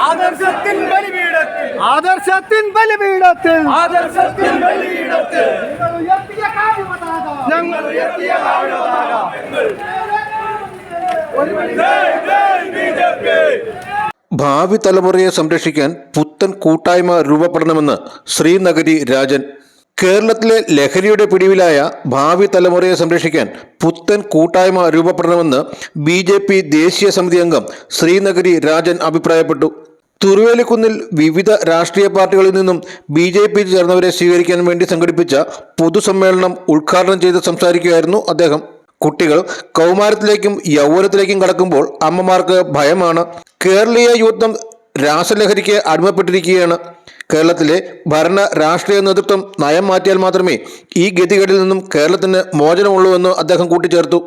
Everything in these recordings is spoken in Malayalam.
ആദർശത്തിൻ ബലിപീഠത്തിൽ. ആദർശത്തിൻ ബലിപീഠത്തിൽ. ആദർശത്തിൻ ബലിപീഠത്തിൽ. ഞങ്ങൾ ഉയർത്തിയ ഭാവി തലമുറയെ സംരക്ഷിക്കാൻ പുത്തൻ കൂട്ടായ്മ രൂപപ്പെടണമെന്ന് ശ്രീനഗരി രാജൻ കേരളത്തിലെ ലഹരിയുടെ പിടിവിലായ ഭാവി തലമുറയെ സംരക്ഷിക്കാൻ പുത്തൻ കൂട്ടായ്മ രൂപപ്പെടണമെന്ന് ബി ജെ പി ദേശീയ സമിതി അംഗം ശ്രീനഗരി രാജൻ അഭിപ്രായപ്പെട്ടു. തുറുവേലിക്കുന്നിൽ വിവിധ രാഷ്ട്രീയ പാർട്ടികളിൽ നിന്നും ബി ജെ പി ചേർന്നവരെ സ്വീകരിക്കാൻ വേണ്ടി സംഘടിപ്പിച്ച പൊതുസമ്മേളനം ഉദ്ഘാടനം ചെയ്ത് സംസാരിക്കുകയായിരുന്നു അദ്ദേഹം. കുട്ടികൾ കൗമാരത്തിലേക്കും യൗവനത്തിലേക്കും കടക്കുമ്പോൾ അമ്മമാർക്ക് ഭയമാണ്. കേരളീയ യുവത്വം രാസലഹരിക്ക് അടിമപ്പെട്ടിരിക്കുകയാണ്. കേരളത്തിലെ ഭരണ രാഷ്ട്രീയ നേതൃത്വം നയം മാറ്റിയാൽ മാത്രമേ ഈ ഗതികേടിൽ നിന്നും കേരളത്തിന് മോചനമുള്ളൂ അദ്ദേഹം കൂട്ടിച്ചേർത്തു.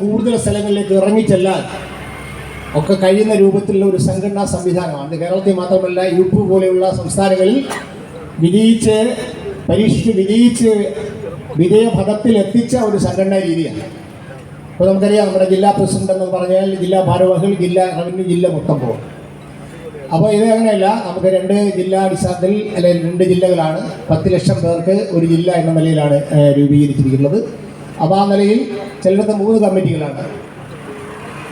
കൂടുതൽ സ്ഥലങ്ങളിലേക്ക് ഇറങ്ങിച്ചെല്ലാൻ ഒക്കെ കഴിയുന്ന രൂപത്തിലുള്ള ഒരു സംഘടനാ സംവിധാനമാണ്. കേരളത്തിൽ മാത്രമല്ല യു പി പോലെയുള്ള സംസ്ഥാനങ്ങളിൽ വിജയിച്ച് പരീക്ഷിച്ച് വിജയിച്ച് വിജയപഥത്തിൽ എത്തിച്ച ഒരു സംഘടനാ രീതിയാണ്. ഇപ്പോൾ നമുക്കറിയാം നമ്മുടെ ജില്ലാ പ്രസിഡന്റ് എന്ന് പറഞ്ഞാൽ ജില്ലാ ഭാരവാഹികൾ ജില്ലാ റവന്യൂ ജില്ല മൊത്തം പോകും. അപ്പോൾ ഇത് അങ്ങനെയല്ല നമുക്ക് രണ്ട് ജില്ലാ അടിസ്ഥാനത്തിൽ അല്ലെങ്കിൽ രണ്ട് ജില്ലകളാണ്. പത്ത് ലക്ഷം പേർക്ക് ഒരു ജില്ല എന്ന നിലയിലാണ് രൂപീകരിച്ചിരിക്കുന്നത്. അപ്പോൾ ആ നിലയിൽ ചിലയിടത്ത് മൂന്ന് കമ്മിറ്റികളാണ്.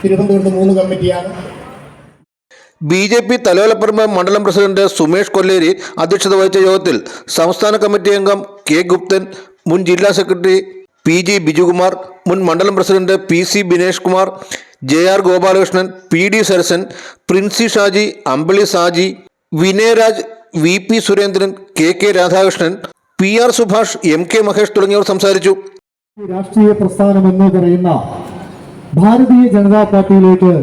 തിരുവനന്തപുരത്ത് മൂന്ന് കമ്മിറ്റിയാണ്. ബി ജെ പി തലവലപ്പറമ്പ് മണ്ഡലം പ്രസിഡന്റ് സുമേഷ് കൊല്ലേരി അധ്യക്ഷത വഹിച്ച യോഗത്തിൽ സംസ്ഥാന കമ്മിറ്റി അംഗം കെ ഗുപ്തൻ മുൻ ജില്ലാ സെക്രട്ടറി പി ജി ബിജുകുമാർ മുൻ മണ്ഡലം president P C Binesh Kumar J R Gopalakrishnan P D Sarasan Princy Shaji Ambili Saji Vinayaraj V P Surendran K K Radhakrishnan P R Subhash M K Mahesh തുടങ്ങിയവർ സംസാരിച്ചു. രാഷ്ട്രീയ പ്രസ്ഥാനം എന്ന് പറയുന്ന ഭാരതീയ ജനതാ പാർട്ടിയിലേക്ക്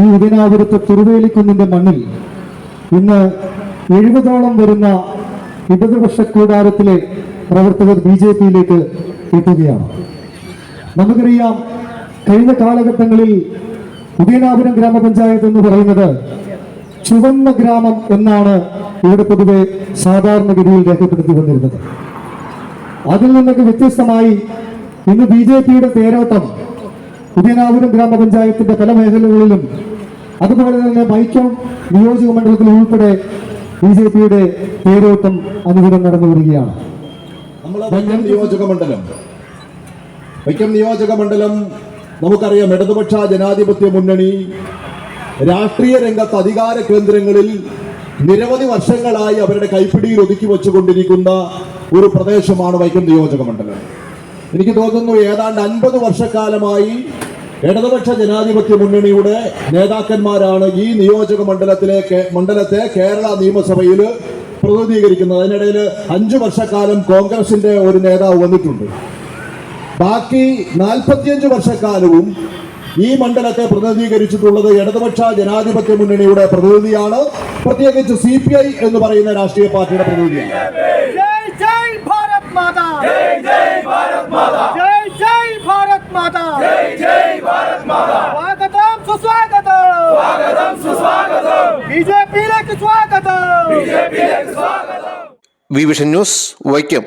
ഈ ഇതിനാപുരത്തെ തിരുവേലിക്കുന്നിന്റെ മണ്ണിൽ ഇന്ന് എഴുപതോളം വരുന്ന ഇടതുപക്ഷ കൂടാരത്തിലെ പ്രവർത്തകർ ബി ജെ പിയിലേക്ക് എത്തുകയാണ്. നമുക്കറിയാം കഴിഞ്ഞ കാലഘട്ടങ്ങളിൽ ഉദയനാപുരം ഗ്രാമപഞ്ചായത്ത് എന്ന് പറയുന്നത് ചുവന്ന ഗ്രാമം എന്നാണ് ഇവിടെ പൊതുവെ സാധാരണഗതിയിൽ രേഖപ്പെടുത്തി വന്നിരുന്നത്. അതിൽ നിന്നൊക്കെ വ്യത്യസ്തമായി ഇന്ന് ബി ജെ പിയുടെ തേരോട്ടം ഉദയനാപുരം ഗ്രാമപഞ്ചായത്തിന്റെ പല മേഖലകളിലും അതുപോലെ തന്നെ വൈക്കം നിയോജക മണ്ഡലത്തിൽ ഉൾപ്പെടെ ബി ജെ പിയുടെ തേരോട്ടം അനുദിനം നടന്നു വരികയാണ്. നിയോജക മണ്ഡലം. വൈക്കം നിയോജക മണ്ഡലം നമുക്കറിയാം ഇടതുപക്ഷ ജനാധിപത്യ മുന്നണി രാഷ്ട്രീയ രംഗത്ത് അധികാര കേന്ദ്രങ്ങളിൽ നിരവധി വർഷങ്ങളായി അവരുടെ കൈപ്പിടിയിൽ ഒതുക്കി വെച്ചുകൊണ്ടിരിക്കുന്ന ഒരു പ്രദേശമാണ് വൈക്കം നിയോജക മണ്ഡലം. എനിക്ക് തോന്നുന്നു ഏതാണ്ട് അൻപത് വർഷക്കാലമായി ഇടതുപക്ഷ ജനാധിപത്യ മുന്നണിയുടെ നേതാക്കന്മാരാണ് ഈ നിയോജക മണ്ഡലത്തിലെ മണ്ഡലത്തെ കേരള നിയമസഭയിൽ പ്രതിനിധീകരിക്കുന്നത്. അതിനിടയിൽ അഞ്ചു വർഷക്കാലം കോൺഗ്രസിന്റെ ഒരു നേതാവ് വന്നിട്ടുണ്ട്. ബാക്കി നാൽപ്പത്തിയഞ്ച് വർഷക്കാലവും ഈ മണ്ഡലത്തെ പ്രതിനിധീകരിച്ചിട്ടുള്ളത് ഇടതുപക്ഷ ജനാധിപത്യ മുന്നണിയുടെ പ്രതിനിധിയാണ്. പ്രത്യേകിച്ച് സി പി ഐ എന്ന് പറയുന്ന രാഷ്ട്രീയ പാർട്ടിയുടെ പ്രതിനിധിയാണ്. ജയ് ജയ് ഭാരത് മാതാ. ജയ് ജയ് ഭാരത് മാതാ. ജയ് ജയ് ഭാരത് മാതാ. ജയ് ജയ് ഭാരത് മാതാ. സ്വാഗതം സുസ്വാഗതം. സ്വാഗതം സുസ്വാഗതം. ബി സ്വാഗതം. ബി സ്വാഗതം. V vision news Vaikom.